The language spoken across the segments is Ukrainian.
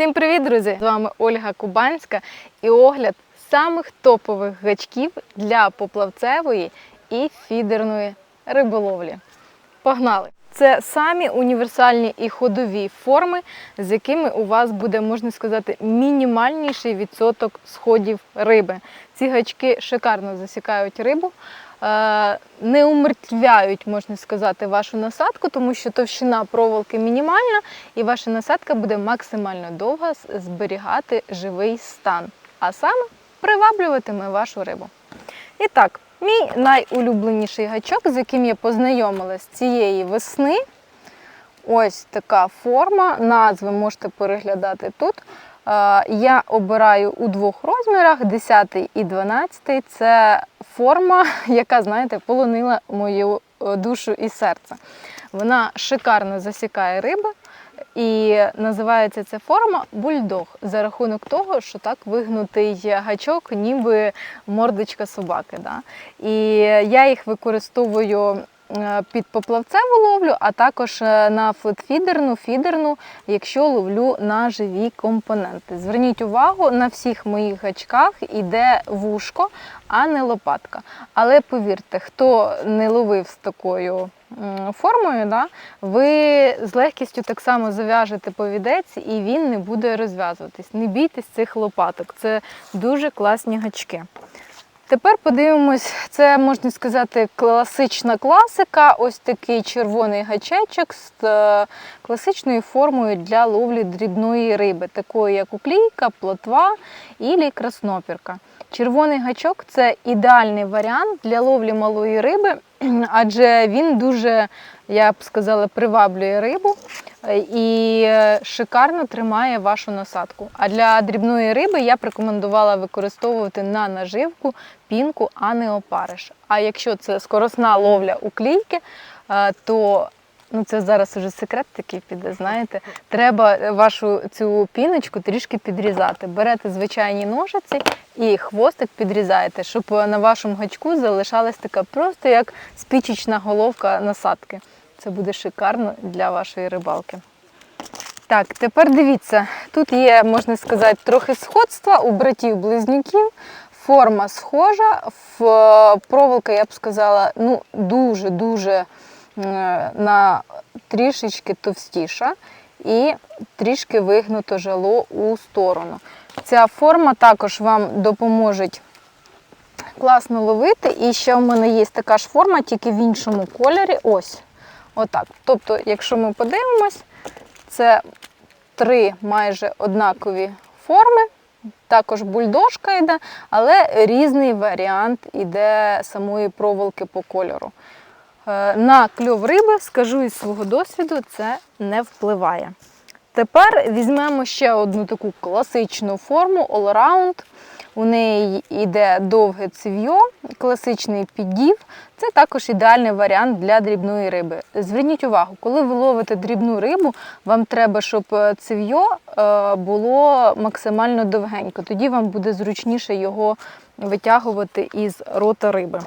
Всім привіт, друзі! З вами Ольга Кубанська і огляд самих топових гачків для поплавцевої і фідерної риболовлі. Погнали! Це самі універсальні і ходові форми, з якими у вас буде, можна сказати, мінімальніший відсоток сходів риби. Ці гачки шикарно засікають рибу, не умертвяють, можна сказати, вашу насадку, тому що товщина проволоки мінімальна, і ваша насадка буде максимально довго зберігати живий стан, а саме приваблюватиме вашу рибу. І так, мій найулюбленіший гачок, з яким я познайомилась цієї весни. Ось така форма. Назви можете переглядати тут. Е, Я обираю у двох розмірах: 10 і 12. Це форма, яка, знаєте, полонила мою е, душу і серце. Вона шикарно засікає риби. І називається ця форма бульдог за рахунок того, що так вигнутий гачок, ніби мордочка собаки. Да? І я їх використовую під поплавцеву ловлю, а також е, на флетфідерну, фідерну, якщо ловлю на живі компоненти. Зверніть увагу, на всіх моїх гачках іде вушко, а не лопатка. Але повірте, хто не ловив з такою формою, да, ви з легкістю так само зав'яжете повідець і він не буде розв'язуватись. Не бійтесь цих лопаток. Це дуже класні гачки. Тепер подивимось, це можна сказати класична класика. Ось такий червоний гачечок з е, класичною формою для ловлі дрібної риби, такої як уклійка, плотва і краснопірка. Червоний гачок це ідеальний варіант для ловлі малої риби, адже він дуже, я б сказала, приваблює рибу е, і е, шикарно тримає вашу насадку. А для дрібної риби я б рекомендувала використовувати на наживку пінку, а не опариш. А якщо це скоросна ловля у клійки, е, то ну це зараз уже секрет такий піде. Знаєте, треба вашу цю піночку трішки підрізати. Берете звичайні ножиці і хвостик підрізаєте, щоб на вашому гачку залишалась така просто як спічечна головка насадки. Це буде шикарно для вашої рибалки. Так, тепер дивіться, тут є, можна сказати, трохи сходства у братів-близнюків. Форма схожа, проволока, я б сказала, ну, дуже-дуже е, на трішечки товстіша і трішки вигнуто жало у сторону. Ця форма також вам допоможе класно ловити. І ще в мене є така ж форма, тільки в іншому кольорі. Ось. Отак. Тобто, якщо ми подивимось, це три майже однакові форми. Також бульдожка йде, але різний варіант іде самої проволоки по кольору. Е, На кльов риби, скажу із свого досвіду, це не впливає. Тепер візьмемо ще одну таку класичну форму all-round. У неї йде довге цев'йо, класичний піддів. Це також ідеальний варіант для дрібної риби. Зверніть увагу, коли ви ловите дрібну рибу, вам треба, щоб е, е, було максимально довгенько. Тоді вам буде зручніше його витягувати із рота риби.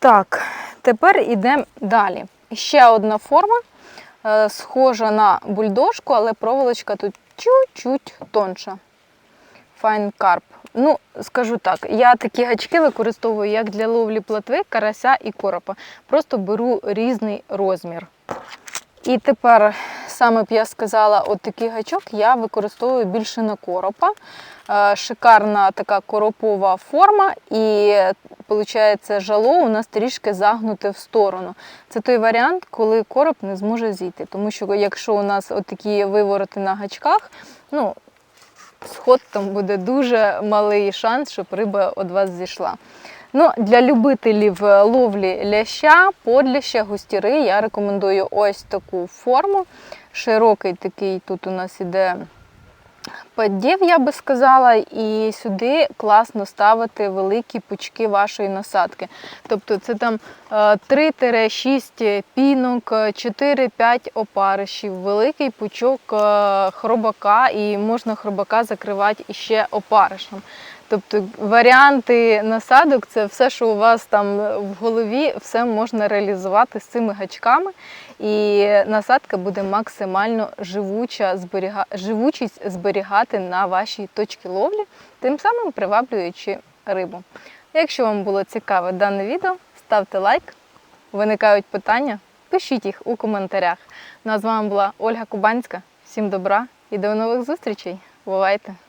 Так, тепер йдемо далі. Ще одна форма, е, схожа на бульдожку, але проволочка тут чуть-чуть тонша. Fine Carp. Ну, скажу так, я такі гачки використовую як для ловлі плотви, карася і коропа. Просто беру різний розмір. І тепер, саме б я сказала, от такий гачок я використовую більше на коропа. Е, Шикарна така коропова форма, і виходить, жало у нас трішки загнуте в сторону. Це той варіант, коли короб не зможе зійти. Тому що якщо у нас от такі вивороти на гачках, ну, сход там буде дуже малий шанс, щоб риба від вас зійшла. Ну, для любителів е, ловлі ляща, подляща, густіри я рекомендую ось таку форму. Широкий такий тут у нас іде поддів, я би сказала, і сюди класно ставити великі пучки вашої насадки. Тобто це там е, 3-6 пінок, 4-5 опаришів, великий пучок е, хробака, і можна хробака закривати іще опаришем. Тобто варіанти насадок це все, що у вас там в голові, все можна реалізувати з цими гачками, і насадка буде максимально живуча, зберіга... живучість зберігати на вашій точці ловлі, тим самим приваблюючи рибу. Якщо вам було цікаве дане відео, ставте лайк. Виникають питання, пишіть їх у коментарях. Ну а з вами була Ольга Кубанська. Всім добра і до нових зустрічей. Бувайте!